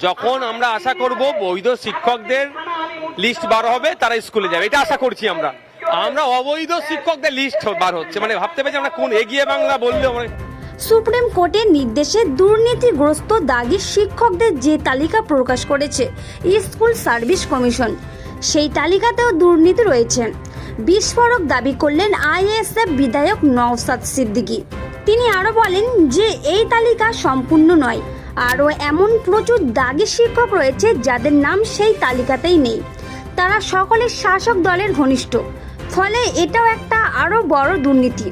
যখন আমরা আশা করব বৈধ শিক্ষকদের লিস্ট বার হবে, তারা স্কুলে যাবে। এটা আশা করছি আমরা। আমরা অবৈধ শিক্ষকদের লিস্ট বার হচ্ছে। মানে ভাবতে পারছি আমরা কোন এগিয়ে বাংলা বললেও মানে সুপ্রিম কোর্টের নির্দেশে দুর্নীতিগ্রস্ত দাগি শিক্ষকদের যে তালিকা প্রকাশ করেছে, স্কুল সার্ভিস কমিশন, সেই তালিকাতেও দুর্নীতি রয়েছে। বিস্ফোরক দাবি করলেন আইএসএফ বিধায়ক নওসাদ সিদ্দিকী। তিনি আরও বলেন যে, এই তালিকা সম্পূর্ণ নয়। আরও এমন প্রচুর দাগি শিক্ষক রয়েছে যাদের নাম সেই তালিকাতেই নেই। তারা সকলে শাসক দলের ঘনিষ্ঠ। ফলে এটাও একটা আরও বড় দুর্নীতি।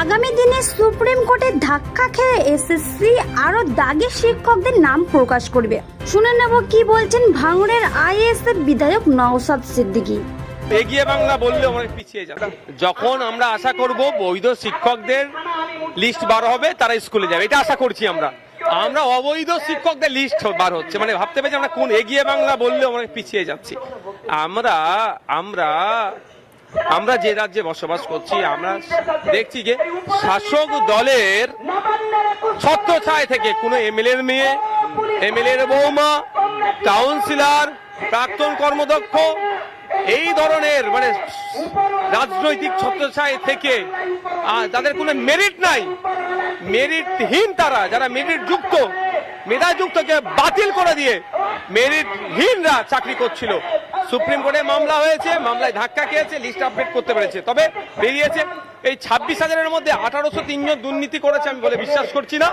আগামী দিনে সুপ্রিম কোর্টের ধাক্কা খেয়ে এসএসসি আরও দাগি শিক্ষকদের নাম প্রকাশ করবে। শুনে নেব কি বলছেন ভাঙড়ের আইএসএফ বিধায়ক নওসাদ সিদ্দিকী। এগিয়ে বাংলা বললেও অনেক পিছিয়ে যাবে। যখন আমরা আশা করব বৈধ শিক্ষকদের লিস্ট বার হবে, তারা স্কুলে যাবে। এটা আশা করছি আমরা। আমরা অবৈধ শিক্ষকদের লিস্ট বার হচ্ছে। মানে ভাবতে পারছি আমরা কোন এগিয়ে বাংলা বললেও আমরা পিছিয়ে যাচ্ছি। আমরা আমরা আমরা যে রাজ্যে বসবাস করছি, আমরা দেখছি যে শাসক দলের ছত্রছায় থেকে কোনো এমএলএ মেয়ে এমএলএ বৌমা, কাউন্সিলর, প্রাক্তন কর্মদক্ষ, এই ধরনের মানে রাজনৈতিক ছত্রছায় থেকে তাদের কোনো মেরিট নাই। মেরিটহীন তারা, যারা মেরিট যুক্ত। মেধাযুক্তকে বাতিল করে দিয়ে মেরিটহীনরা চাকরি করছিল। সুপ্রিম কোর্টে মামলা হয়েছে, মামলায় ধাক্কা খেয়েছে লিস্ট আপডেট করতে পেরেছে। তবে বেরিয়েছে এই ছাব্বিশ হাজারের মধ্যে আঠারোশো তিনজন দুর্নীতি করেছে আমি বলে বিশ্বাস করছি না।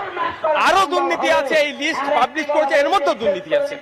আরও দুর্নীতি আছে, এই লিস্ট পাবলিশ করেছে, এর মধ্যেও দুর্নীতি আছে।